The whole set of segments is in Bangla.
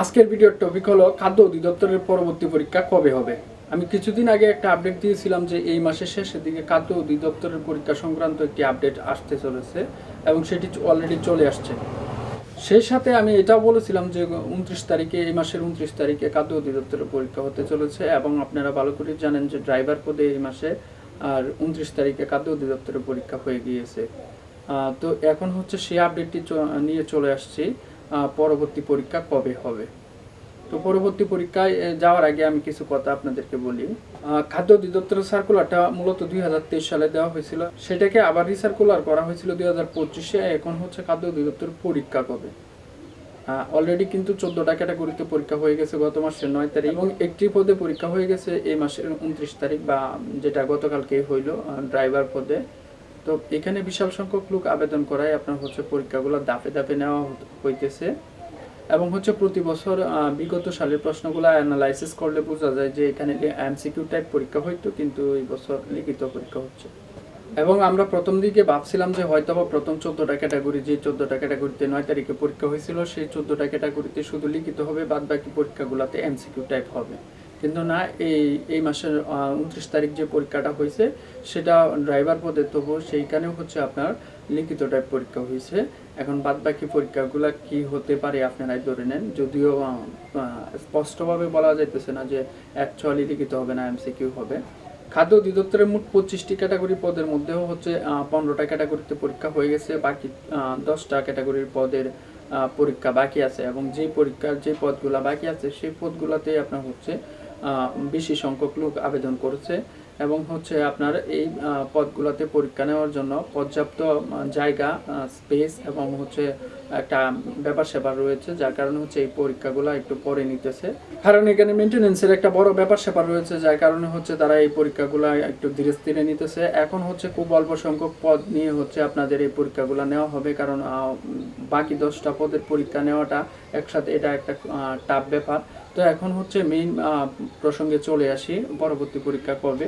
আজকের ভিডিওর টপিক হলো খাদ্য অধিদপ্তরের পরবর্তী পরীক্ষা কবে হবে? আমি কিছুদিন আগে একটা আপডেট দিয়েছিলাম যে এই মাসের শেষের দিকে খাদ্য অধিদপ্তরের পরীক্ষা সংক্রান্ত একটি আপডেট আসতে চলেছে এবং সেটি অলরেডি চলে আসছে। সেই সাথে আমি এটাও বলেছিলাম যে উনত্রিশ তারিখে, এই মাসের উনত্রিশ তারিখে খাদ্য অধিদপ্তরের পরীক্ষা হতে চলেছে এবং আপনারা ভালো করে জানেন যে ড্রাইভার পদে এই মাসে আর উনত্রিশ তারিখে খাদ্য অধিদপ্তরের পরীক্ষা হয়ে গিয়েছে। তো এখন হচ্ছে সেই আপডেটটি নিয়ে চলে আসছি। পরবর্তী পরীক্ষা কবে হবে? তো পরবর্তী পরীক্ষায় যাওয়ার আগে আমি কিছু কথা আপনাদেরকে বলি। খাদ্য অধিদপ্তরের সার্কুলারটা মূলত দুই সালে দেওয়া হয়েছিল। সেটাকে আবার রিসার্কুলার করা হয়েছিল দুই হাজার পঁচিশে। এখন হচ্ছে খাদ্য অধিদপ্তরের পরীক্ষা কবে? অলরেডি কিন্তু চোদ্দটা ক্যাটাগরিতে পরীক্ষা হয়ে গেছে গত মাসের নয় তারিখ। এবং একটি পদে পরীক্ষা হয়ে গেছে এই মাসের উনত্রিশ তারিখ বা যেটা গতকালকে হইল ড্রাইভার পদে। তো এখানে বিশাল সংখ্যক লোক আবেদন করায় আপনার হচ্ছে পরীক্ষাগুলো দাপে দাপে নেওয়া হইতেছে। এবং হচ্ছে প্রতি বছর বিগত সালের প্রশ্নগুলো অ্যানালাইসিস করলে বোঝা যায় যে এখানে এমসিকিউ টাইপ পরীক্ষা হইতো, কিন্তু এই বছর লিখিত পরীক্ষা হচ্ছে। এবং আমরা প্রথম দিকে ভাবছিলাম যে হয়তো বা প্রথম চোদ্দটা ক্যাটাগরি যে চোদ্দটা ক্যাটাগরিতে নয় তারিখে পরীক্ষা হয়েছিল, সেই চোদ্দটা ক্যাটাগরিতে শুধু লিখিত হবে বাদ বাকি পরীক্ষাগুলোতে এমসিকিউ টাইপ হবে। কিন্তু না, এই এই মাসের উনত্রিশ তারিখ যে পরীক্ষাটা হয়েছে, সেটা ড্রাইভার পদে তবু সেইখানেও হচ্ছে আপনার লিখিত টাইপ পরীক্ষা হয়েছে। এখন বাদ বাকি পরীক্ষাগুলো কি হতে পারে আপনারাই ধরে নেন। যদিও স্পষ্টভাবে বলা যাইতেছে না যে অ্যাকচুয়ালি লিখিত হবে না এমসিকিউ হবে। খাদ্য অধিদপ্তরের মোট পঁচিশটি ক্যাটাগরি পদের মধ্যেও হচ্ছে পনেরোটা ক্যাটাগরিতে পরীক্ষা হয়ে গেছে। বাকি দশটা ক্যাটাগরির পদের পরীক্ষা বাকি আছে এবং যে পরীক্ষার যে পদগুলা বাকি আছে, সেই পদগুলাতে আপনার হচ্ছে বেশি সংখ্যক লোক আবেদন করেছে এবং হচ্ছে আপনার এই পদগুলোতে পরীক্ষা নেওয়ার জন্য পর্যাপ্ত জায়গা স্পেস এবং হচ্ছে একটা ব্যাপার স্যাপার রয়েছে, যার কারণে হচ্ছে এই পরীক্ষাগুলো একটু পরে নিতেছে। কারণ এখানে মেনটেনেন্সের একটা বড় ব্যাপার স্যাপার রয়েছে, যার কারণে হচ্ছে তারা এই পরীক্ষাগুলো একটু ধীরে স্থিরে নিতেছে। এখন হচ্ছে খুব অল্প সংখ্যক পদ নিয়ে হচ্ছে আপনাদের এই পরীক্ষাগুলো নেওয়া হবে, কারণ বাকি দশটা পদের পরীক্ষা নেওয়াটা একসাথে এটা একটা টাফ ব্যাপার। তো এখন হচ্ছে মেইন প্রসঙ্গে চলে আসি, পরবর্তী পরীক্ষা কবে?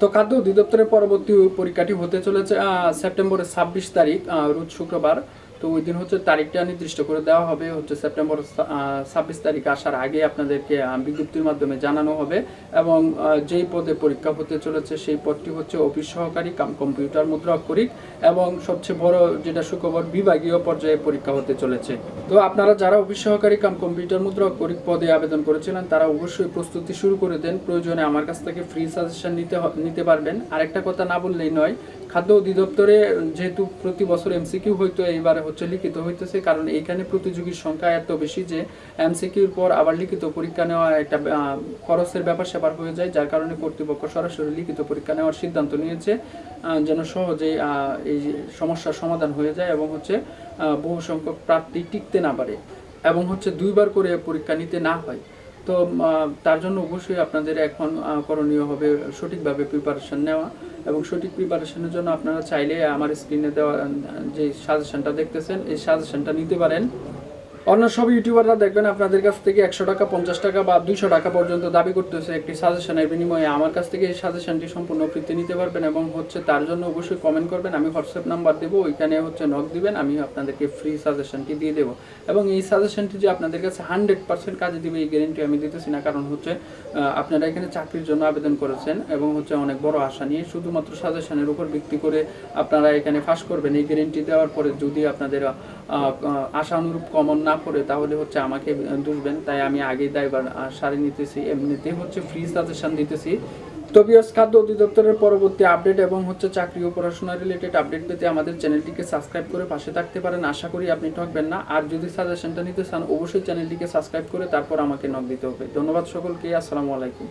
তো খাদ্য অধিদপ্তরের পরবর্তী পরীক্ষাটি হতে চলেছে সেপ্টেম্বরের ছাব্বিশ তারিখ রোজ শুক্রবার। তো ওই দিন হচ্ছে তারিখটা নির্দিষ্ট করে দেওয়া হবে, হচ্ছে সেপ্টেম্বর ছাব্বিশ তারিখ আসার আগে আপনাদেরকে বিজ্ঞপ্তির মাধ্যমে জানানো হবে এবং যেই পদে পরীক্ষা হতে চলেছে সেই পদটি হচ্ছে অফিস সহকারী কাম কম্পিউটার মুদ্রা অক্ষরিক এবং সবচেয়ে বড় যেটা সুখবর, বিভাগীয় পর্যায়ে পরীক্ষা হতে চলেছে। তো আপনারা যারা অফিস সহকারী কাম কম্পিউটার মুদ্রা অক্ষরিক পদে আবেদন করেছিলেন, তারা অবশ্যই প্রস্তুতি শুরু করে দেন। প্রয়োজনে আমার কাছ থেকে ফ্রি সাজেশন নিতে নিতে পারবেন। আরেকটা কথা না বললেই নয়, খাদ্য অধিদপ্তরে, যেহেতু প্রতি বছর এমসিকিউ হইতো, এইবারে লিখিত হইতেছে, কারণ এইখানে প্রতিযোগীর সংখ্যা এত বেশি যে এমসিকিউর পর আবার লিখিত পরীক্ষা নেওয়া একটা খরচের ব্যাপার স্যাপার হয়ে যায়, যার কারণে কর্তৃপক্ষ সরাসরি লিখিত পরীক্ষা নেওয়ার সিদ্ধান্ত নিয়েছে যেন সহজেই এই সমস্যার সমাধান হয়ে যায় এবং হচ্ছে বহু সংখ্যক প্রার্থী টিকতে না পারে এবং হচ্ছে দুইবার করে পরীক্ষা নিতে না হয়। তো তার জন্য অবশ্যই আপনাদের এখন করণীয় হবে সঠিকভাবে প্রিপারেশান নেওয়া এবং সঠিক প্রিপারেশনের জন্য আপনারা চাইলে আমার স্ক্রিনে দেওয়া যে সাজেশনটা দেখতেছেন, এই সাজেশনটা নিতে পারেন। অন্য সব ইউটিউবাররা দেখবেন আপনাদের কাছ থেকে একশো টাকা, পঞ্চাশ টাকা বা দুইশো টাকা পর্যন্ত দাবি করতেছে একটি সাজেশনের বিনিময়ে। আমার কাছ থেকে এই সাজেশনটি সম্পূর্ণ ফ্রিতে নিতে পারবেন এবং হচ্ছে তার জন্য অবশ্যই কমেন্ট করবেন। আমি হোয়াটসঅ্যাপ নাম্বার দেবো, ওইখানে হচ্ছে নক দিবেন, আমি আপনাদেরকে ফ্রি সাজেশনটি দিয়ে দেবো। এবং এই সাজেশনটি যে আপনাদের কাছে হান্ড্রেড পার্সেন্ট কাজে দিবে, এই গ্যারেন্টি আমি দিতেছি না, কারণ হচ্ছে আপনারা এখানে চাকরির জন্য আবেদন করেছেন এবং হচ্ছে অনেক বড় আশা নিয়ে শুধুমাত্র সাজেশনের উপর ভিত্তি করে আপনারা এখানে ফাঁস করবেন। এই গ্যারেন্টি দেওয়ার পরে যদি আপনাদের আশা অনুরূপ কমন না করে তাহলে হচ্ছে আমাকে দুষবেন। তাই আমি আগেই দায়বার সারি নিতেছি। এমনিতে হচ্ছে ফ্রি সাজেশন দিতেছি। তো বিয়স খাদ্য অধিদপ্তরের পরবর্তী আপডেট এবং হচ্ছে চাকরি ও পড়াশোনা রিলেটেড আপডেট পেতে আমাদের চ্যানেলটিকে সাবস্ক্রাইব করে পাশে থাকতে পারেন। আশা করি আপনি ঠকবেন না। আর যদি সাজেশনটা নিতে চান, অবশ্যই চ্যানেলটিকে সাবস্ক্রাইব করে তারপর আমাকে নক দিতে হবে। ধন্যবাদ সকলকে। আসসালামু আলাইকুম।